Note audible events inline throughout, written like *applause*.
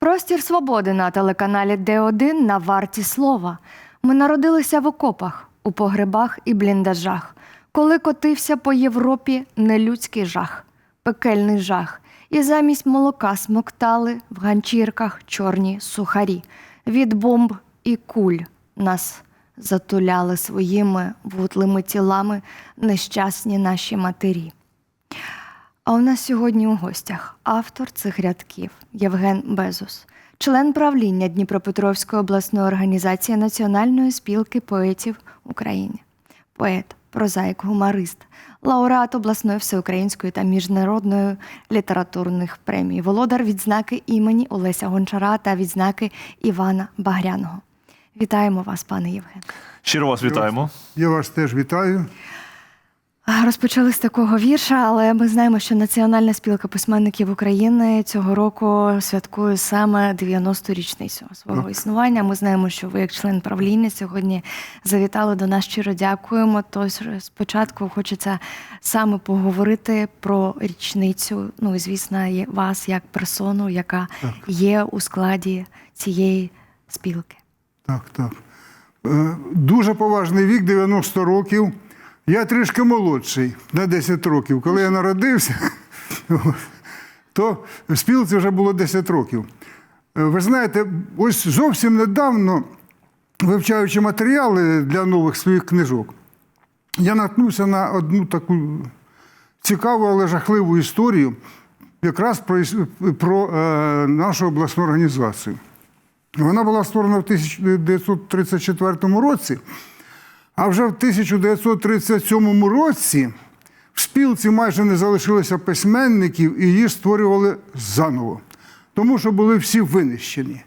Простір свободи на телеканалі Д1 на варті слова. Ми народилися в окопах, у погребах і бліндажах, коли котився по Європі нелюдський жах, пекельний жах, і замість молока смоктали в ганчірках чорні сухарі. Від бомб і куль нас затуляли своїми вутлими тілами нещасні наші матері. А у нас сьогодні у гостях автор цих рядків Євген Безус, член правління Дніпропетровської обласної організації Національної спілки поетів України, поет, прозаїк, гуморист, лауреат обласної всеукраїнської та міжнародної літературних премій, володар відзнаки імені Олеся Гончара та відзнаки Івана Багряного. Вітаємо вас, пане Євген. Щиро вас вітаємо. Я вас теж вітаю. Розпочали з такого вірша, але ми знаємо, що Національна спілка письменників України цього року святкує саме 90-ту річницю свого Так. існування. Ми знаємо, що ви, як член правління, сьогодні завітали до нас. Щиро дякуємо. Тож спочатку хочеться саме поговорити про річницю. Ну і звісно, вас як персону, яка Так. є у складі цієї спілки. Так, так. Е, Дуже поважний вік, 90 років. Я трішки молодший на 10 років. Коли я народився, *laughs* то в спілці вже було 10 років. Е, Ви знаєте, ось зовсім недавно, вивчаючи матеріали для нових своїх книжок, я наткнувся на одну таку цікаву, але жахливу історію, якраз про, про е, нашу обласну організацію. Вона була створена в 1934 році, а вже в 1937 році в спілці майже не залишилося письменників і її створювали заново, тому що були всі винищені.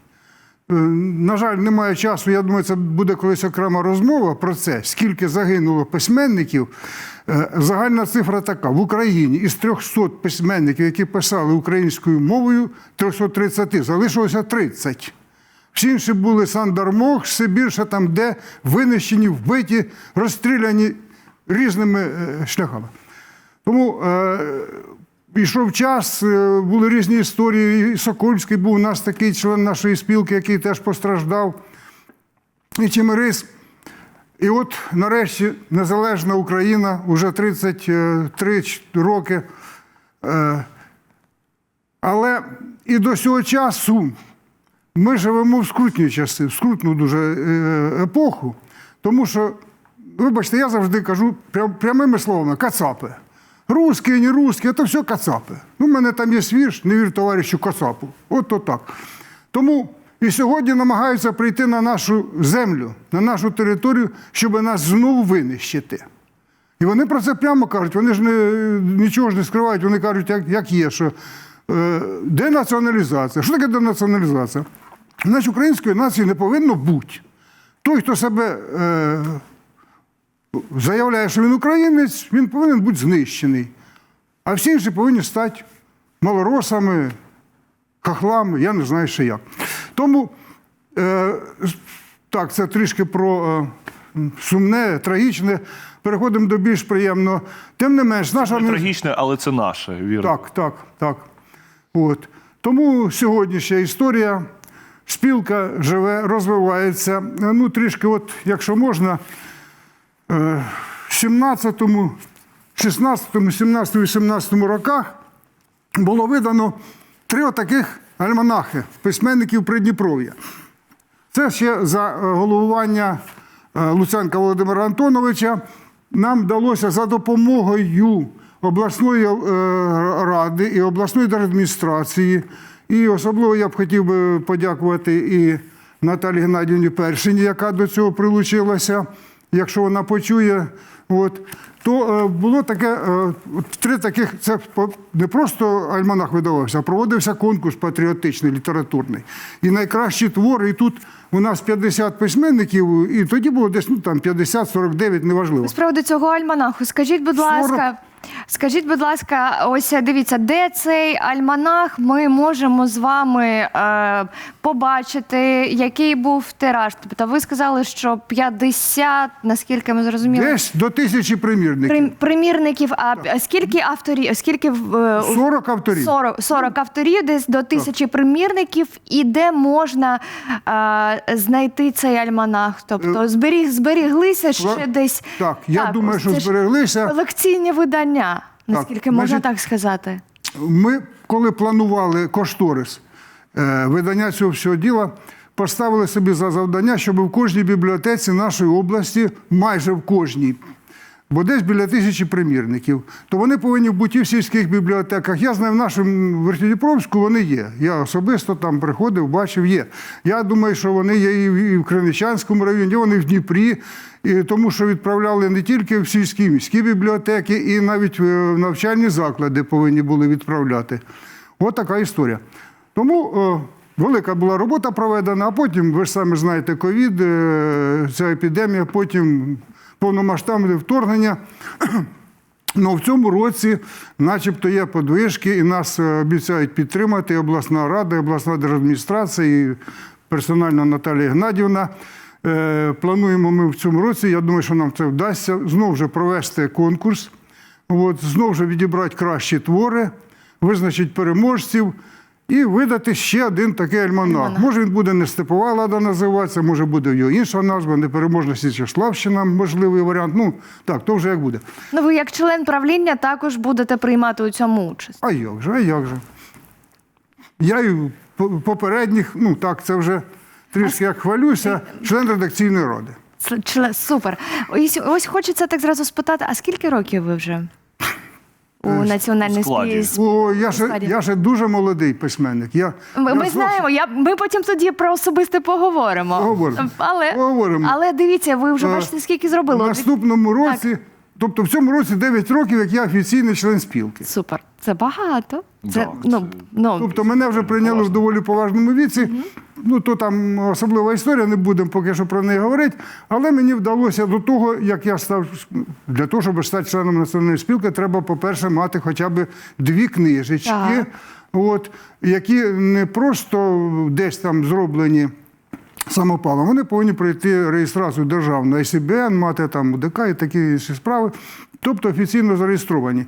Е, На жаль, немає часу. Я думаю, це буде колись окрема розмова про це, скільки загинуло письменників. Е, Загальна цифра така: в Україні із 300 письменників, які писали українською мовою, 330 залишилося 30. Всі інші були Сандармох, Сибірша, там, де винищені, вбиті, розстріляні різними е, шляхами. Тому е, йшов час, е, були різні історії. І Сокольський був у нас такий член нашої спілки, який теж постраждав. І Чимирис. І от нарешті незалежна Україна вже 33 роки. Е, але і до цього часу ми живемо в скрутні часи, в скрутну дуже е, епоху, тому що, вибачте, я завжди кажу прям, прямими словами кацапи. Русські, не русські, це все кацапи. Ну, в мене там є вірш, не вір товаришу Кацапу. От то так. Тому і сьогодні намагаються прийти на нашу землю, на нашу територію, щоб нас знову винищити. І вони про це прямо кажуть, вони ж не, нічого ж не скривають, вони кажуть, як, як є, що е, денаціоналізація. Що таке денаціоналізація? Значить, української нації не повинно бути. Той, хто себе е, заявляє, що він українець, він повинен бути знищений. А всі інші повинні стати малоросами, хахлами, я не знаю ще як. Тому е, так, це трішки про е, сумне, трагічне. Переходимо до більш приємного. Тим не менш, наша Не трагічне, але це наше, вірно. так, так, так. От. Тому сьогоднішня історія. Спілка живе, розвивається. Ну, трішки, от, якщо можна, е, в 17-му, 16-му, 17-му, 18-му роках було видано три отаких альманахи письменників Придніпров'я. Це ще за е, головування е, Луценка Володимира Антоновича. Нам вдалося за допомогою обласної е, ради і обласної держадміністрації. І особливо я б хотів би подякувати і Наталі Геннадіївні Першині, яка до цього прилучилася, якщо вона почує. От, то е, було таке, е, три таких, це не просто альманах видавався, а проводився конкурс патріотичний, літературний. І найкращі твори, і тут у нас 50 письменників, і тоді було десь ну, там 50-49, неважливо. З приводу цього альманаху, скажіть, будь 40. ласка, Скажіть, будь ласка, ось е, дивіться, де цей альманах ми можемо з вами е, побачити, який був тираж? Тобто ви сказали, що 50, наскільки ми зрозуміли, Десь до тисячі примірників. прим- примірників. А а скільки авторів, скільки в- е, 40 авторів. 40, 40 авторів, десь до тисячі примірників, і де можна е, знайти цей альманах? Тобто зберіг, зберіглися ще десь. Е, Так, я думаю, що це ж збереглися. Колекційні видання, наскільки можна значить, так сказати. Ми, коли планували кошторис е, видання цього всього діла, поставили собі за завдання, щоб в кожній бібліотеці нашої області, майже в кожній, бо десь біля тисячі примірників, то вони повинні бути в сільських бібліотеках. Я знаю, в нашому Верхньодніпровську вони є. Я особисто там приходив, бачив, є. Я думаю, що вони є і в- і в Криничанському районі, вони в Дніпрі, і тому що відправляли не тільки в сільські міські бібліотеки, і навіть е, в навчальні заклади повинні були відправляти. От така історія. Тому е, велика була робота проведена, а потім, ви ж самі знаєте, ковід, е, ця епідемія, потім повномасштабне вторгнення. *clears throat* Ну, в цьому році, начебто, є подвижки, і нас е, обіцяють підтримати обласна рада, обласна держадміністрація, і персонально Наталія Гнадівна. Е, Плануємо ми в цьому році. Я думаю, що нам це вдасться знову вже провести конкурс, от, знову вже відібрати кращі твори, визначити переможців. І видати ще один такий альманах. Може, він буде не степова лада називатися, може буде його інша назва, непереможна Січеславщина, можливий варіант. Ну так, то вже як буде. Ну, ви як член правління також будете приймати у цьому участь. А як же, а як же? Я і по- попередніх, ну так, це вже трішки як хвалюся, член редакційної ради. Це чле- Супер. Ось, ось хочеться так зразу спитати: а скільки років ви вже у національній складі. спі- О, я ще, Складі. я ще дуже молодий письменник. Я, Ми, я ми зовсім- знаємо, я, ми потім тоді про особисте поговоримо. Поговоримо. Але, Поговоримо. але дивіться, ви вже Е, бачите, скільки В зробили. наступному році, тобто в цьому році 9 років, як я офіційний член спілки. Супер. Це багато. Це, Да, ну, це- ну, Тобто мене вже прийняли в доволі поважному віці. Ну то там особлива історія, не будемо поки що про неї говорити. Але мені вдалося до того, як я став для того, щоб стати членом національної спілки, треба, по-перше, мати хоча б дві книжечки, Так. от, які не просто десь там зроблені. Самопалом. Вони повинні пройти реєстрацію державну ICBN, мати там УДК і такі інші справи, тобто офіційно зареєстровані.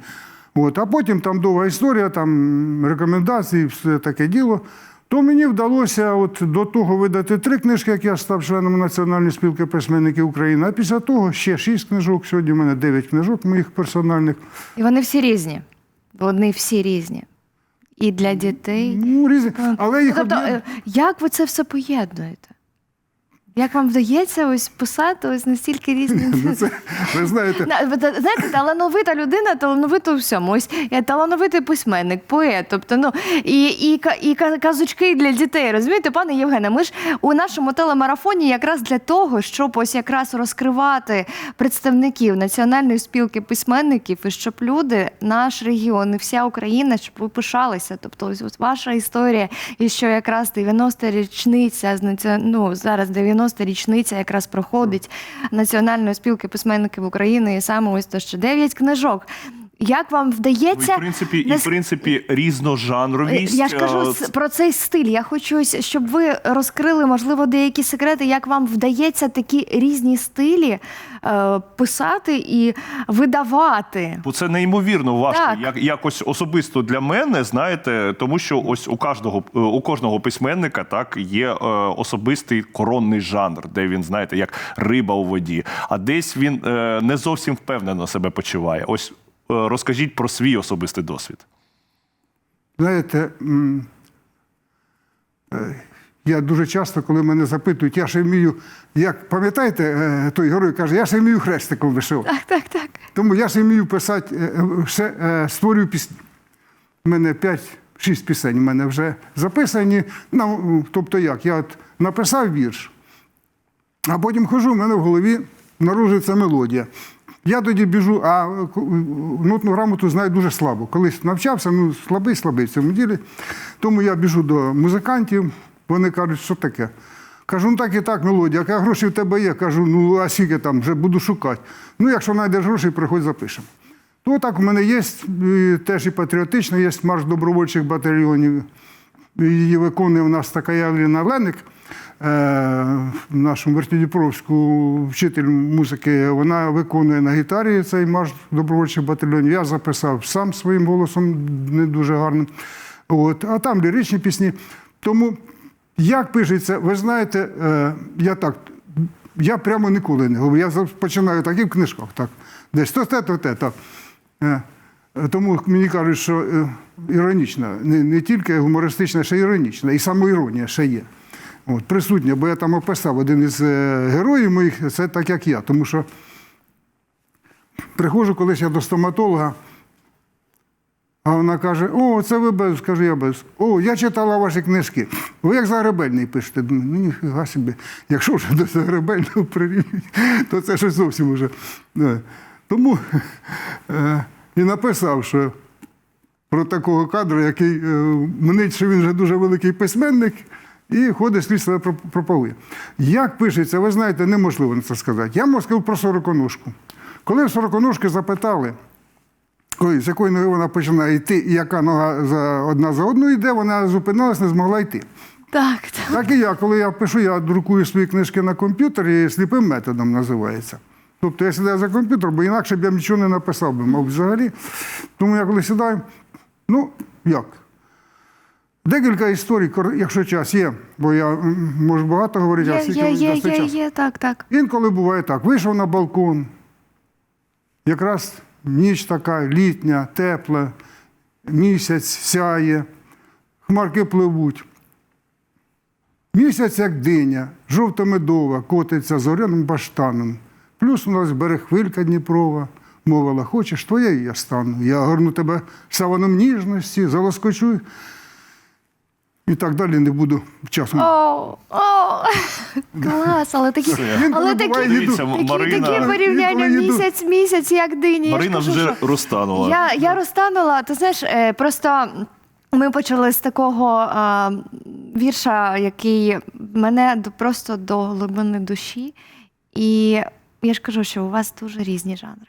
От, а потім там довга історія, там рекомендації, все таке діло. То мені вдалося от до того видати три книжки, як я став членом Національної спілки письменників України. А після того ще шість книжок. Сьогодні в мене дев'ять книжок моїх персональних. і вони всі різні. Вони всі різні. І для дітей. Ну, різні. Але їх Тобто, об'єд- е, як ви це все поєднуєте? Як вам вдається ось писати ось настільки різні? Ну, це, ви знаєте, На- ви та- Знаєте, талановита людина, талановита у всьому. Ось я талановитий письменник, поет. Тобто, ну і, і, ка- і ка- казочки для дітей. Розумієте, пане Євгене, ми ж у нашому телемарафоні якраз для того, щоб ось якраз розкривати представників національної спілки письменників, і щоб люди, наш регіон і вся Україна, щоб ви пишалися. Тобто, ось, ось ваша історія, і що якраз 90-та річниця з наці- ну, зараз 90-та річниця якраз проходить Національної спілки письменників України, і саме ось то що 9 книжок. Як вам Ну, і, вдається? в принципі, і, в принципі, різножанровість. я ж кажу е, про цей стиль. Я хочу, щоб ви розкрили, можливо, деякі секрети, як вам вдається такі різні стилі е, писати і видавати. Бо це неймовірно важко, Так. як якось особисто для мене, знаєте, тому що ось у кожного е, у кожного письменника так є е, особистий коронний жанр, де він, знаєте, як риба у воді, а десь він е, не зовсім впевнено себе почуває. Ось розкажіть про свій особистий досвід. Знаєте, е, я дуже часто, коли мене запитують, я ще вмію, як пам'ятаєте, е, той герой каже, я ще вмію хрестиком вишивати. Так, так, так. Тому я ще вмію писати, е, е, ще е, створюю пісні. У мене 5-6 пісень у мене вже записані. Ну, тобто як? Я от написав вірш, а потім хожу, в мене в голові народжується мелодія. Я тоді біжу, а е, нотну грамоту знаю дуже слабо. Колись навчався, ну слабий, слабий в цьому ділі. Тому я біжу до музикантів, вони кажуть, що таке. Кажу, ну так і так, мелодія. А гроші в тебе є? Кажу, ну а скільки там, вже буду шукати. Ну, якщо знайдеш гроші, приходь запишемо. То так у мене є е, теж і патріотично, є марш добровольчих батальйонів. Її виконує у нас така Ялина Леник, е, в нашому Вертідіпровську вчитель музики. Вона виконує на гітарі цей марш добровольчих батальйонів. Я записав сам своїм голосом, не дуже гарним. От, а там ліричні пісні. Тому як пишеться, ви знаєте, е, я так, я прямо ніколи не говорю. Я починаю так і в книжках, так. Десь то те, то те, так. Е, Тому мені кажуть, що іронічна, не, не тільки гумористична, ще й іронічна, і самоіронія ще є. От, присутня, бо я там описав один із е, героїв моїх, це так як я. Тому що приходжу колись я до стоматолога, а вона каже: О, це ви без, кажу, я без. О, я читала ваші книжки. Ви як Загребельний пишете. Думаю, ну ніфіга собі. Якщо вже до Загребельного прирівнюють, то це щось зовсім уже. Тому е, і написав, що про такого кадра, який е, мнить, що він вже дуже великий письменник, і ходить слід себе проп- пропагує. Як пишеться, ви знаєте, неможливо на це сказати. Я можу сказати про сороконожку. Коли в сороконожки запитали, коли, з якої ноги вона починає йти, і яка нога за, одна за одну йде, вона зупинилась, не змогла йти. Так, так. Так і я, коли я пишу, я друкую свої книжки на комп'ютері, сліпим методом називається. Тобто я сідаю за комп'ютер, бо інакше б я нічого не написав би, мабуть, взагалі. Тому я коли сідаю, ну як? Декілька історій, якщо час є, бо я можу багато говорити, а скільки є, є, є, є, так, так. Інколи буває так. Вийшов на балкон, якраз ніч така літня, тепла, місяць сяє, хмарки пливуть. Місяць, як диня, жовто-медова, котиться зоряним баштаном. Плюс у нас бере хвилька Дніпрова, мовила, хочеш, твоєю я стану. Я горну тебе саваном ніжності, залоскочу. І так далі не буду часом. О, о, *laughs* клас, але такі, Інколи але буває, такі. Дивіться, такі, Марина- такі порівняння Інколи їду. місяць, місяць, як дині. Я ж Марина кажу, вже що- розтанула. Я, я розтанула, ти знаєш, е, просто ми почали з такого е, вірша, який мене до, просто до глибини душі. І я ж кажу, що у вас дуже різні жанри.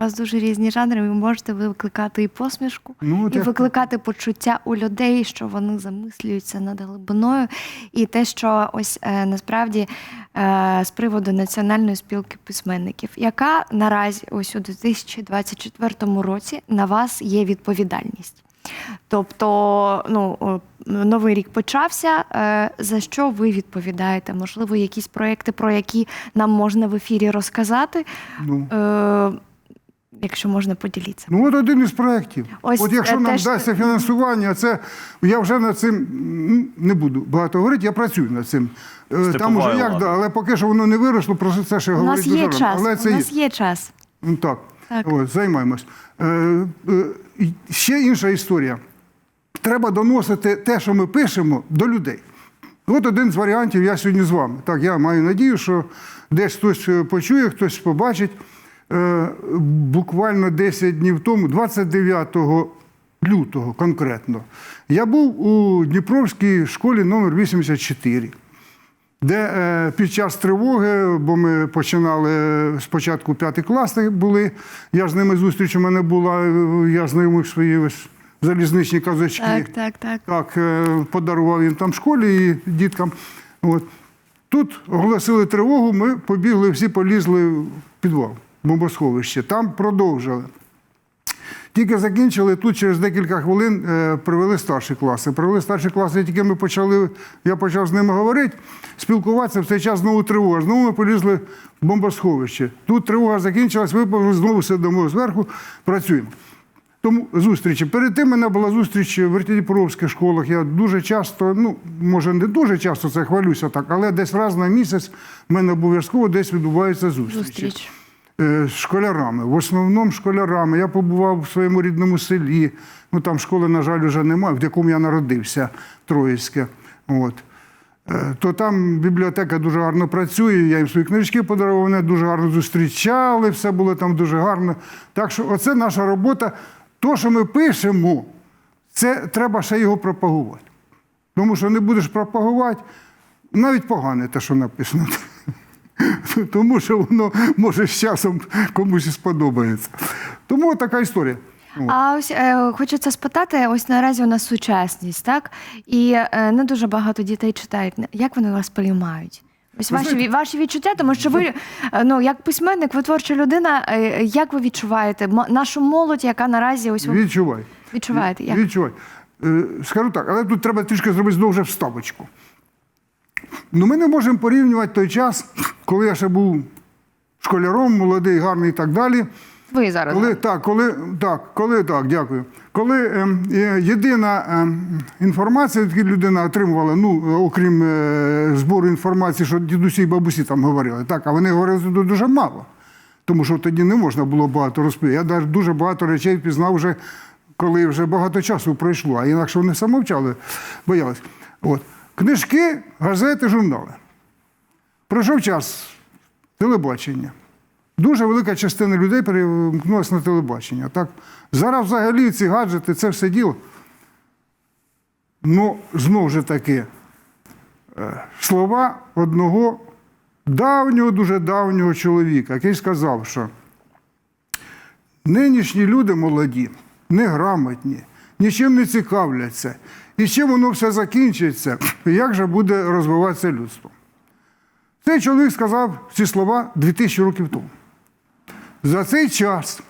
У вас дуже різні жанри, ви можете викликати і посмішку, Ну, і викликати почуття у людей, що вони замислюються над глибиною. І те, що ось е, насправді е, з приводу Національної спілки письменників, яка наразі ось у 2024 році на вас є відповідальність. Тобто, ну, новий рік почався. е, За що ви відповідаєте? Можливо, якісь проекти, про які нам можна в ефірі розказати. Ну. Е, Якщо можна поділіться. Ну, от один із проєктів. Ось от якщо нам теж- дасться фінансування, це я вже над цим не буду багато говорити, я працюю над цим. Е, Там уже як, да, але поки що воно не виросло, про це ще У нас є час. Але це У нас є час. Ну, так. Так. От, займаємось. Е, е, ще інша історія. Треба доносити те, що ми пишемо, до людей. От один з варіантів я сьогодні з вами. Так, я маю надію, що десь хтось е, почує, хтось побачить. Е, буквально 10 днів тому, 29 лютого конкретно, я був у Дніпровській школі номер 84 де е, під час тривоги, бо ми починали е, спочатку п'ятий класи були, я з ними зустріч у мене була, я знайомих свої залізничні казачки. Так, так, так. Так, подарував їм там школі і діткам. От. Тут оголосили тривогу, ми побігли, всі полізли в підвал, бомбосховище. Там продовжили. Тільки закінчили, тут через декілька хвилин е, привели старші класи. Привели старші класи, тільки ми почали, я почав з ними говорити, спілкуватися, в цей час знову тривога. Знову ми полізли в бомбосховище. Тут тривога закінчилась, виповзли, знову сидимо зверху, працюємо. Тому зустрічі. Перед тим мене була зустріч в Вертідіпровських школах. Я дуже часто, ну може не дуже часто це хвалюся так, але десь раз на місяць в мене обов'язково десь відбуваються зустрічі. Зустріч. Е, школярами, в основному школярами. Я побував в своєму рідному селі. Ну там школи, на жаль, вже немає, в якому я народився, Троїцьке. От. Е, То там бібліотека дуже гарно працює, я їм свої книжки подарував, вони дуже гарно зустрічали, все було там дуже гарно. Так що оце наша робота. То, що ми пишемо, це треба ще його пропагувати. Тому що не будеш пропагувати, навіть погане те, що написано. *laughs* Тому що воно може з часом комусь і сподобається. Тому така історія. А ось е, хочеться спитати: ось наразі у нас сучасність, так? І е, не дуже багато дітей читають. Як вони вас сприймають? Ось Ви ваші, знаєте- ваші відчуття, тому що ви е, ну як письменник, ви творча людина. е, Як ви відчуваєте м- нашу молодь, яка наразі ось ви Відчувай. відчуваєте? Як? Відчувай. Е, Скажу так, але тут треба трішки зробити знову вже вставочку. Ну, ми не можемо порівнювати той час, коли я ще був школяром, молодий, гарний і так далі. Ви зараз Коли так, коли так, коли так, дякую. Коли ем, е, єдина ем, інформація, яку людина отримувала, ну е, окрім е, збору інформації, що дідусі і бабусі там говорили, так, а вони говорили дуже мало. Тому що тоді не можна було багато розповідати. Я навіть дуже багато речей пізнав вже, коли вже багато часу пройшло, а інакше вони самовчали, боялись. От. Книжки, газети, журнали. Пройшов час телебачення. Дуже велика частина людей перемкнулася на телебачення. Так? Зараз взагалі ці гаджети, це все діло. Ну, знову ж таки, е, слова одного давнього, дуже давнього чоловіка, який сказав, що нинішні люди молоді, неграмотні, нічим не цікавляться. І чим воно все закінчиться, як же буде розвиватися людство? Цей чоловік сказав ці слова 2000 років тому. За цей час,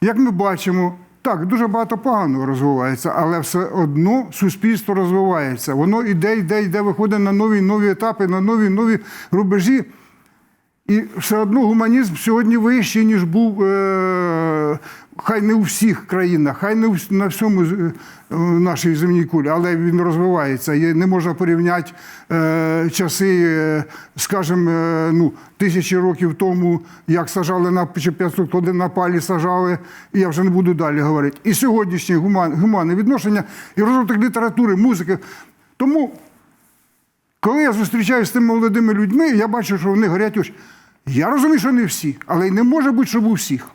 як ми бачимо, так, дуже багато поганого розвивається, але все одно суспільство розвивається. Воно йде, йде, йде, виходить на нові нові етапи, на нові нові рубежі. І все одно гуманізм сьогодні вищий, ніж був е, хай не у всіх країнах, хай не на всьому е, нашій земній кулі, але він розвивається. І не можна порівняти е, часи, е, скажімо, е, ну, тисячі років тому, як сажали на чи 500 один на палі сажали, і я вже не буду далі говорити. І сьогоднішнє гуман, гуманне відношення, і розвиток літератури, музики. Тому коли я зустрічаюся з тими молодими людьми, я бачу, що вони горять очі. Я розумію, що не всі, але й не може бути, щоб у всіх.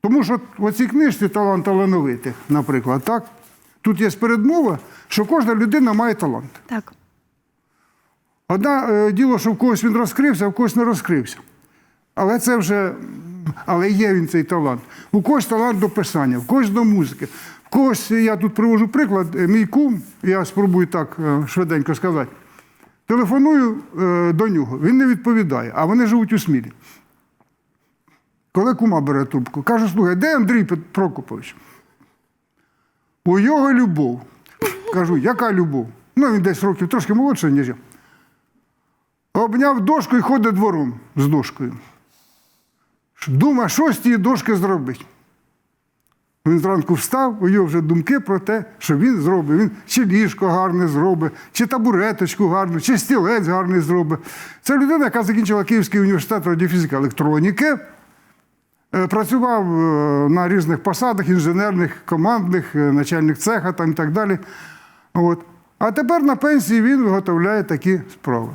Тому що в цій книжці талант талановитих, наприклад, так? Тут є передмова, що кожна людина має талант. Так. Одне діло, що в когось він розкрився, а в когось не розкрився. Але це вже. Але є він цей талант. У когось талант до писання, в когось до музики. В когось, я тут привожу приклад, е, мій кум, я спробую так е, швиденько сказати. Телефоную е, до нього, він не відповідає, а вони живуть у Смілі. Коли кума бере трубку, каже, слухай, де Андрій Прокопович? У його любов. Кажу, яка любов? Ну, він десь років трошки молодший, ніж я. Обняв дошку і ходить двором з дошкою. Думає, що з тієї дошки зробить. Він зранку встав, у нього вже думки про те, що він зробить. Він чи ліжко гарне зробить, чи табуреточку гарну, чи стілець гарний зробить. Це людина, яка закінчила Київський університет радіофізики електроніки, е, працював е, на різних посадах інженерних, командних, е, начальник цеха там і так далі. От. А тепер на пенсії він виготовляє такі справи.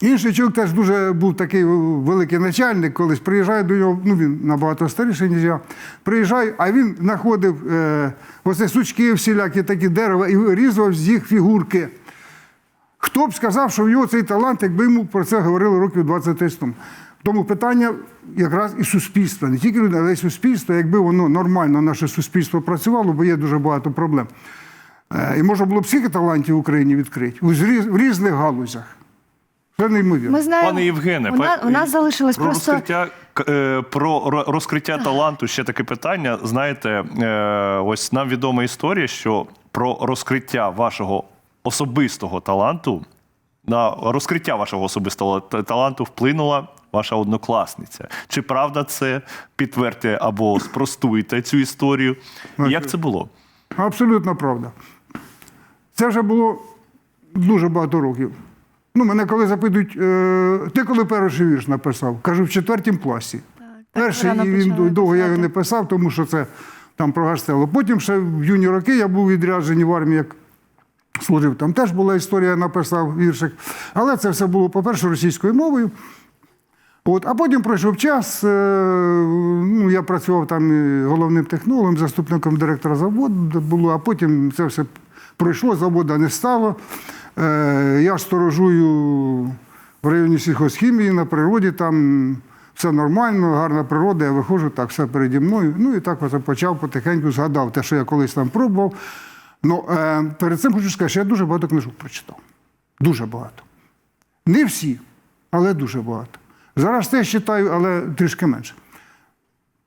Інший чоловік теж дуже був такий великий начальник, колись приїжджає до нього, ну він набагато старіший, ніж я. Приїжджаю, а він знаходив е, оце сучки всілякі такі дерева і різав з їх фігурки. Хто б сказав, що в нього цей талант, якби йому про це говорили років 20 тому. Тому питання якраз і суспільства, не тільки людина, але й суспільства, якби воно нормально, наше суспільство працювало, бо є дуже багато проблем. Е, І можна було б скільки талантів в Україні відкрити в різних галузях. Це неймовірно. Ми знаємо, Пане Євгене, у, на- у нас залишилось про просто розкриття е, про розкриття таланту. Ще таке питання. Знаєте, е, ось нам відома історія, що про розкриття вашого особистого таланту на розкриття вашого особистого таланту вплинула ваша однокласниця. Чи правда це? Підтвердьте або спростуйте цю історію. І Як це було? Абсолютно правда. Це вже було дуже багато років. Ну, мене коли запитують, е, ти коли перший вірш написав? Кажу, в четвертім класі. так Перший і він довго я його не писав, тому що це там про Гастело. Потім ще в юні роки я був відряджений в армії, як служив. Там теж була історія, написав віршик. Але це все було, по-перше, російською мовою. От, а потім пройшов час. е, Ну, я працював там головним технологом, заступником директора заводу було, а потім це все пройшло, заводу не стало. Е, Я сторожую в районі сільхозхімії на природі, там все нормально, гарна природа, я виходжу, так, все переді мною. Ну і так почав потихеньку згадав те, що я колись там пробував. Ну, е, перед цим хочу сказати, що я дуже багато книжок прочитав. Дуже багато. Не всі, але дуже багато. Зараз теж читаю, але трішки менше.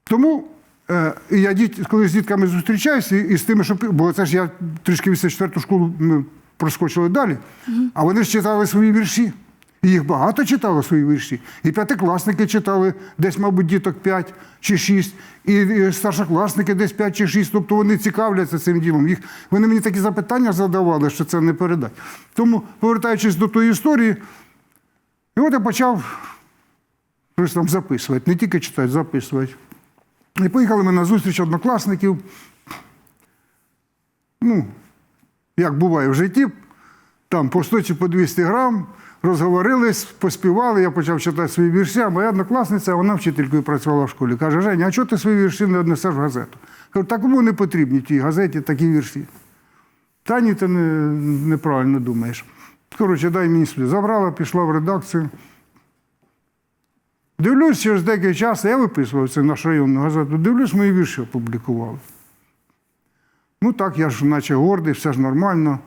Тому е, я коли з дітками зустрічаюся і, з тими, що бо це ж я трішки 84 школу проскочили далі, а вони ж читали свої вірші. І їх багато читало свої вірші. І п'ятикласники читали десь, мабуть, діток 5 чи 6, і, старшокласники десь 5 чи 6. Тобто вони цікавляться цим ділом. Їх, вони мені такі запитання задавали, що це не передать. Тому, повертаючись до тої історії, і от я почав щось там записувати, не тільки читати, записувати. І поїхали ми на зустріч однокласників. Ну, як буває в житті, там по 100 чи по 200 грам, розговорились, поспівали, я почав читати свої вірші, а моя однокласниця, вона вчителькою працювала в школі. Каже, Женя, а чого ти свої вірші не однесеш в газету? Кажу, так кому не потрібні тій газеті такі вірші. Та ні, ти не, неправильно думаєш. Коротше, дай мені сюди. Забрала, пішла в редакцію. Дивлюсь, через деякий час, я виписував це наш районну газету, дивлюсь, мої вірші опублікували. Ну так, я ж наче гордий, все ж нормально.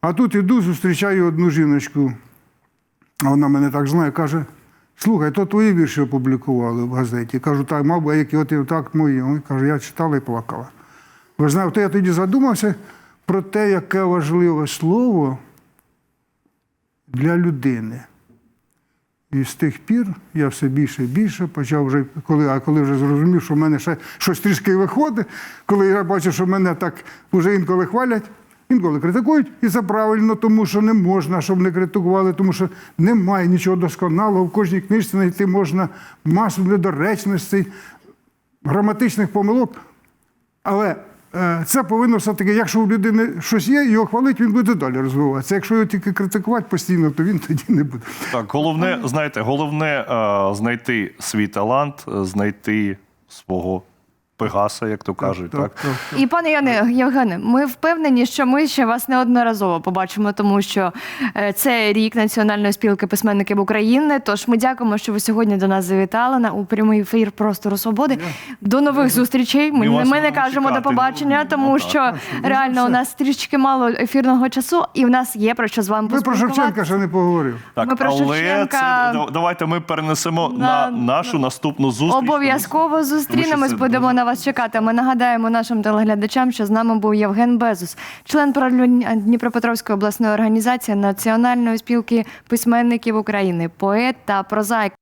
А тут іду, зустрічаю одну жіночку, а вона мене так знає, каже: слухай, то твої вірші опублікували в газеті. Кажу, так, мабуть, а які от так мої. Вона каже, я читала і плакала. Ви знаєте, я тоді задумався про те, яке важливе слово для людини. І з тих пір я все більше і більше почав вже, коли, а коли вже зрозумів, що в мене ще щось трішки виходить, коли я бачу, що мене так вже інколи хвалять, інколи критикують, і це правильно, тому що не можна, щоб не критикували, тому що немає нічого досконалого. В кожній книжці знайти можна масу недоречностей, граматичних помилок. Але це повинно все-таки, якщо у людини щось є, його хвалить, він буде далі розвиватися. Якщо його тільки критикувати постійно, то він тоді не буде. Так, головне, знаєте, головне е, знайти свій талант, е, знайти свого пегаса, як то кажуть. Так, так. І пане Яне, Євгене, ми впевнені, що ми ще вас неодноразово побачимо, тому що е, це рік Національної спілки письменників України. Тож ми дякуємо, що ви сьогодні до нас завітали на у прямий ефір простору свободи. До нових зустрічей. Ми, Ми ми не кажемо чекати. до побачення, Ну, тому ну, що так. реально у нас трішки мало ефірного часу, і в нас є про що з вами Ви про. Шевченка ще не поговорив. Так, Ми про але Шевченка- це давайте ми перенесемо На- на, нашу наступну зустріч. Обов'язково зустрінемось, будемо на вас чекати. Ми нагадаємо нашим телеглядачам, що з нами був Євген Безус, член правління Дніпропетровської обласної організації Національної спілки письменників України, поет та прозаїк.